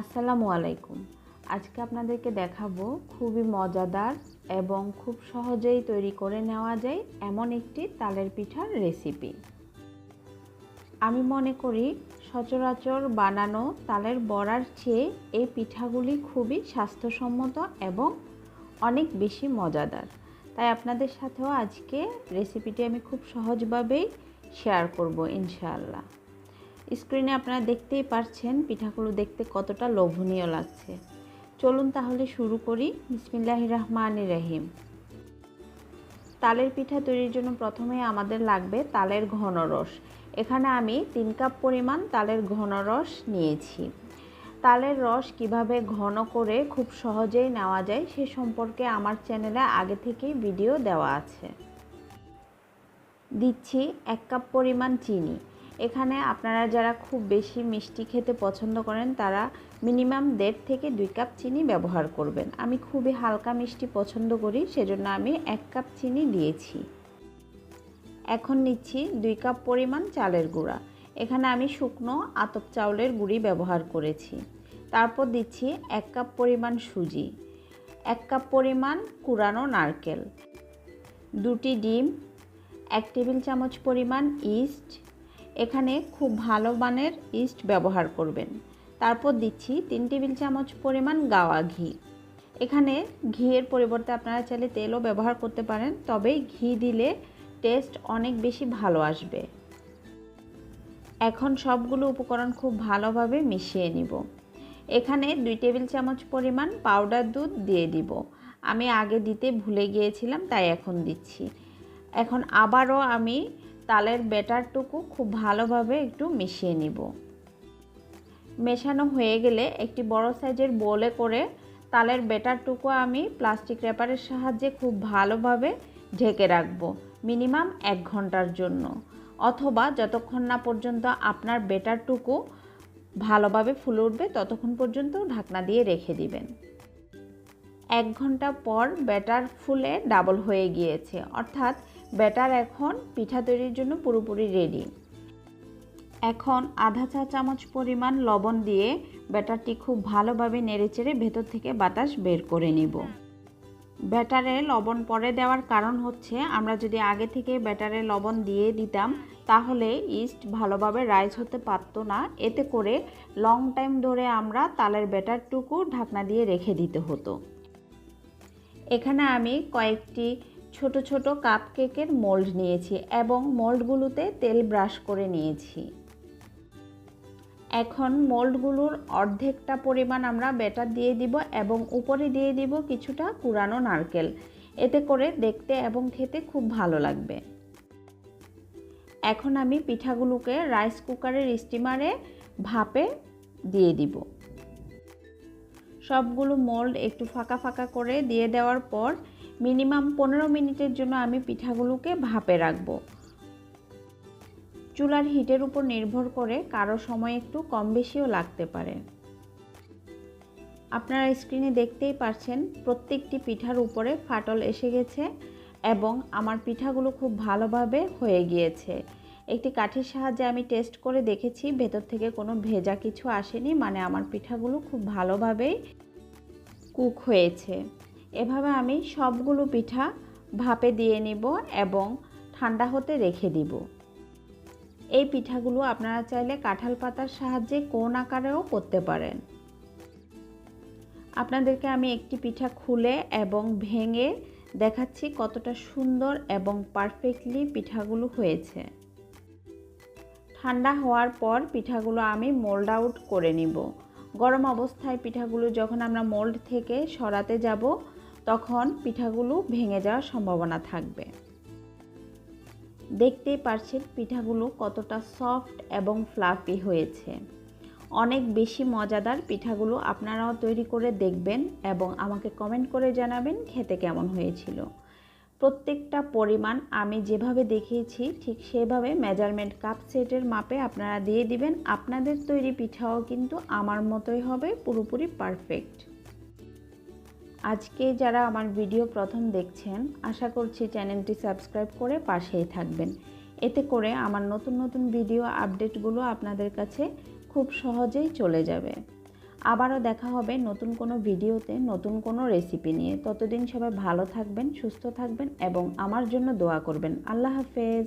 আসসালামু আলাইকুম। আজকে আপনাদেরকে দেখাবো খুবই মজাদার এবং খুব সহজেই তৈরি করে নেওয়া যায় এমন একটি তালের পিঠার রেসিপি। আমি মনে করি সচরাচর বানানো তালের বড়ার চেয়ে এই পিঠাগুলি খুবই স্বাস্থ্যসম্মত এবং অনেক বেশি মজাদার। তাই আপনাদের সাথেও আজকে রেসিপিটি আমি খুব সহজভাবেই শেয়ার করব, ইনশাআল্লাহ। স্ক্রিনে আপনারা দেখতেই পারছেন পিঠাগুলো দেখতে কতটা লোভনীয় লাগছে। চলুন তাহলে শুরু করি। বিসমিল্লাহ রহমান রহিম। তালের পিঠা তৈরির জন্য প্রথমে আমাদের লাগবে তালের ঘন রস। এখানে আমি তিন কাপ পরিমাণ তালের ঘন রস নিয়েছি। তালের রস কীভাবে ঘন করে খুব সহজেই নেওয়া যায় সে সম্পর্কে আমার চ্যানেলে আগে থেকেই ভিডিও দেওয়া আছে। দিচ্ছি এক কাপ পরিমাণ চিনি। এখানে আপনারা যারা খুব বেশি মিষ্টি খেতে পছন্দ করেন, তারা মিনিমাম দেড় থেকে দুই কাপ চিনি ব্যবহার করবেন। আমি খুবই হালকা মিষ্টি পছন্দ করি, সেজন্য আমি এক কাপ চিনি দিয়েছি। এখন নিচ্ছি দুই কাপ পরিমাণ চালের গুঁড়া। এখানে আমি শুকনো আতপ চাউলের গুঁড়ি ব্যবহার করেছি। তারপর দিচ্ছি এক কাপ পরিমাণ সুজি, এক কাপ পরিমাণ কুড়ানো নারকেল, দুটি ডিম, এক টেবিল চামচ পরিমাণ ইস্ট এখানে খুব ভালো মানের ইস্ট ব্যবহার করবেন। তারপর দিচ্ছি তিন টেবিল চামচ পরিমাণ গাওয়া ঘি। এখানে ঘিয়ের পরিবর্তে আপনারা চাইলে তেলও ব্যবহার করতে পারেন, তবে ঘি দিলে টেস্ট অনেক বেশি ভালো আসবে। এখন সবগুলো উপকরণ খুব ভালোভাবে মিশিয়ে নিব। এখানে দুই টেবিল চামচ পরিমাণ পাউডার দুধ দিয়ে দিব। আমি আগে দিতে ভুলে গিয়েছিলাম, তাই এখন দিচ্ছি। এখন আবারও আমি তালের ব্যাটারটুকু খুব ভালোভাবে একটু মিশিয়ে নিব। মেশানো হয়ে গেলে একটি বড় সাইজের বোলে করে তালের ব্যাটারটুকু আমি প্লাস্টিক র্যাপারের সাহায্যে খুব ভালোভাবে ঢেকে রাখব, মিনিমাম এক ঘণ্টার জন্য। অথবা যতক্ষণ না পর্যন্ত আপনার বেটারটুকু ভালোভাবে ফুলে উঠবে, ততক্ষণ পর্যন্ত ঢাকনা দিয়ে রেখে দিবেন। এক ঘণ্টা পর ব্যাটার ফুলে ডাবল হয়ে গিয়েছে, অর্থাৎ ব্যাটার এখন পিঠা তৈরির জন্য পুরোপুরি রেডি এখন আধা চা চামচ পরিমাণ লবণ দিয়ে ব্যাটারটি খুব ভালোভাবে নেড়েচেড়ে ভেতর থেকে বাতাস বের করে নিব। ব্যাটারে লবণ পরে দেওয়ার কারণ হচ্ছে, আমরা যদি আগে থেকে ব্যাটারে লবণ দিয়ে দিতাম, তাহলে ইস্ট ভালোভাবে রাইজ হতে পারত না। এতে করে লং টাইম ধরে আমরা তালের ব্যাটারটুকু ঢাকনা দিয়ে রেখে দিতে হতো। এখানে আমি কয়েকটি ছোট ছোট কাপ কেকের মোল্ড নিয়েছি এবং মোল্ডগুলোতে তেল ব্রাশ করে নিয়েছি। এখন মোল্ডগুলোর অর্ধেকটা পরিমাণ আমরা ব্যাটার দিয়ে দিব এবং উপরে দিয়ে দিব কিছুটা কুড়ানো নারকেল। এতে করে দেখতে এবং খেতে খুব ভালো লাগবে। এখন আমি পিঠাগুলোকে রাইস কুকারের স্টিমারে ভাপে দিয়ে দিব। সবগুলো মোল্ড একটু ফাঁকা ফাঁকা করে দিয়ে দেওয়ার পর মিনিমাম পনেরো মিনিটের জন্য আমি পিঠাগুলোকে ভাপে রাখব। চুলার হিটের উপর নির্ভর করে কারও সময় একটু কম বেশিও লাগতে পারে। আপনারা স্ক্রিনে দেখতেই পারছেন, প্রত্যেকটি পিঠার উপরে ফাটল এসে গেছে এবং আমার পিঠাগুলো খুব ভালোভাবে হয়ে গিয়েছে। একটি কাঠির সাহায্যে আমি টেস্ট করে দেখেছি, ভেতর থেকে কোনো ভেজা কিছু আসেনি মানে আমার পিঠাগুলো খুব ভালোভাবেই কুক হয়েছে। এভাবে আমি সবগুলো পিঠা ভাপে দিয়ে নিব এবং ঠান্ডা হতে রেখে দিব। এই পিঠাগুলো আপনারা চাইলে কাঁঠাল পাতার সাহায্যে কোন আকারেও করতে পারেন। আপনাদেরকে আমি একটি পিঠা খুলে এবং ভেঙে দেখাচ্ছি কতটা সুন্দর এবং পারফেক্টলি পিঠাগুলো হয়েছে। ঠান্ডা হওয়ার পর পিঠাগুলো আমি মোল্ড আউট করে নিব। গরম অবস্থায় পিঠাগুলো যখন আমরা মোল্ড থেকে সরাতে যাব তখন পিঠাগুলো ভেঙে যাওয়ার সম্ভাবনা থাকবে। দেখতেই পারছেন পিঠাগুলো কতটা সফট এবং ফ্লাফি হয়েছে। অনেক বেশি মজাদার পিঠাগুলো আপনারাও তৈরি করে দেখবেন এবং আমাকে কমেন্ট করে জানাবেন খেতে কেমন হয়েছিল। প্রত্যেকটা পরিমাণ আমি যেভাবে দেখিয়েছি ঠিক সেভাবে মেজারমেন্ট কাপ সেটের মাপে আপনারা দিয়ে দিবেন। আপনাদের তৈরি পিঠাও কিন্তু আমার মতোই হবে, পুরোপুরি পারফেক্ট। আজকে যারা আমার ভিডিও প্রথম দেখছেন, আশা করছি চ্যানেলটি সাবস্ক্রাইব করে পাশেই থাকবেন। এতে করে আমার নতুন নতুন ভিডিও আপডেটগুলো আপনাদের কাছে খুব সহজেই চলে যাবে। আবারও দেখা হবে নতুন কোনো ভিডিওতে, নতুন কোনো রেসিপি নিয়ে। ততদিন সবাই ভালো থাকবেন, সুস্থ থাকবেন এবং আমার জন্য দোয়া করবেন। আল্লাহ হাফেজ।